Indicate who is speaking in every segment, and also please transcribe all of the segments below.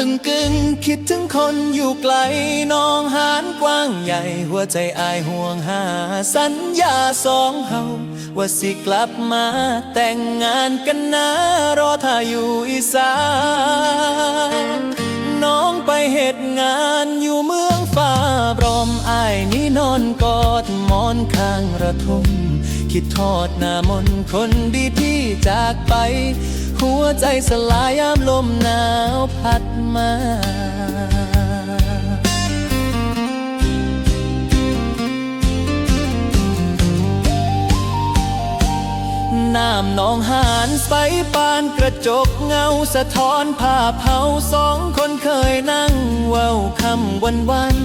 Speaker 1: ตึงกึงคิดถึงคนอยู่ไกลน้องหานกว้างใหญ่ หัวใจอายห่วงหา สัญญาสองเฮาว่าสิกลับมาแต่งงานกันนะ รอถ้าอยู่อีสานน้องไปเหตุงานอยู่เมืองฟ้าบรอมอายนี่นอนกอดหมอนข้างระทมคิดทอดหน้ามนคนดีที่จากไป หัวใจสลายยามลมหนาวพัดมาน้ำนองหานไปปานกระจกเงาสะท้อนภาพเฮาสองคนเคยนั่งเว้าคำวันวัน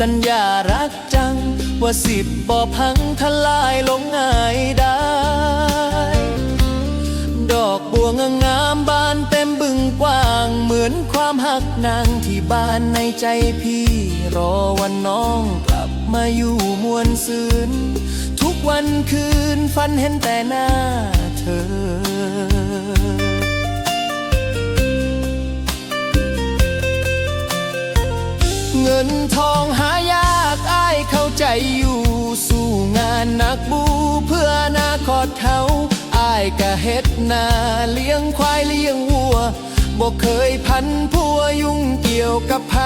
Speaker 1: สัญญารักจัง ว่าสิบบ่อพังทลายลงง่าย อนความหักนางที่บ้านในใจพี่ รอวันน้องกลับมาอยู่มวลซืน ทุกวันคืนฝันเห็นแต่หน้าเธอเงินทองหายากอ้ายเข้าใจอยู่สู้งานหนักบูเพื่อนาคตเขาอ้ายกะเฮ็ดนาเลี้ยงควายเลี้ยงวัว บ่เคยพันพัวยุ่งเกี่ยวกับไผ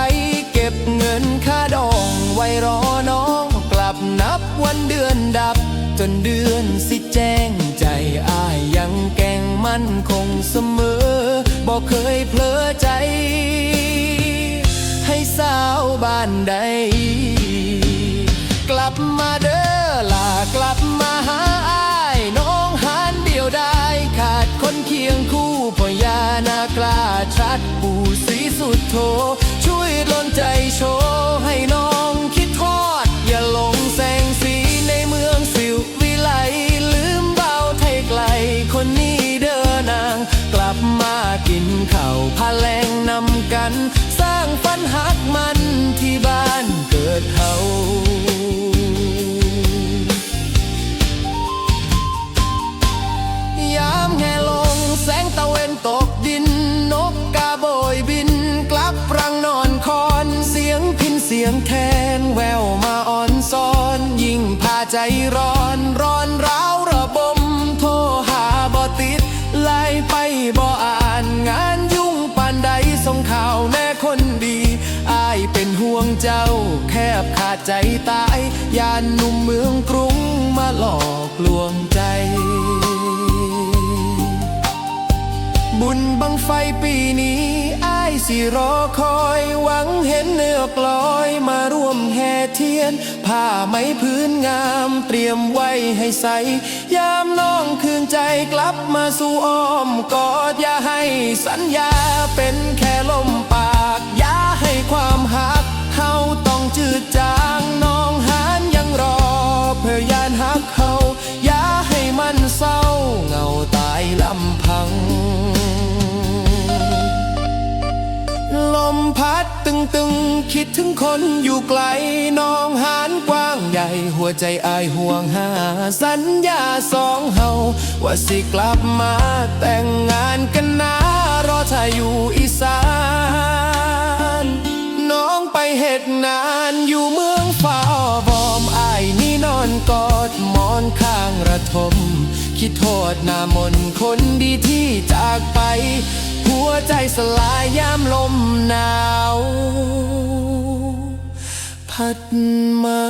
Speaker 1: เก็บเงินค่าดองไว้รอน้องกลับนับวันเดือนดับ จนเดือนสิแจ้งใจอ้ายยังแกงมั่นคงเสมอบ่เคยเพลอใจ ให้สาวบ้านใด กลับมา งคู่พ่อยานากล้าชัดปู่สีสุดโท ช่วยลนใจโชว์ให้น้องคิดทอด อย่าหลงแสงสีในเมืองสิววิไลลืมเบาไทยไกล คนนี้เด้อนาง กลับมากินข้าวพาแรงนำกัน สร้างฝันหักมันที่บ้านเกิดเฮา ยงแคนแววมาอ่อนซ้อน ยิ่งพาใจร้อนร้อนร้าวระบม โทรหาบ่ติด ไล่ไปบ่อ่านงานยุ่งปานใดส่งข่าวแน่คนดี อายเป็นห่วงเจ้า แคบขาดใจตาย ยานหนุ่มเมืองกรุงมาหลอกลวงใจบุญบังไฟปีนี้ สิรอคอยหวังเห็นเนื้อกลอยมาร่วมแห่เทียน ผ้าไหมพื้นงามเตรียมไว้ให้ใส ยามน้องคืนใจกลับมาสู่อ้อมกอดอย่าให้สัญญาเป็นแค่ลมปาก อย่าให้ความหักเฮาต้องจืดจางน้อง ดตึงตึงๆคิดถึงคนอยู่ไกลน้องหานกว้างใหญ่ หัวใจอายห่วงหา สัญญาสองเฮาว่าสิกลับมาแต่งงานกันนะรอถ้าอยู่อีสาน น้องไปเหตุนานอยู่เมือ ระทม คิดโทษน้ามนต์คนดีที่จากไป หัวใจสลายยามลมหนาว พัดมา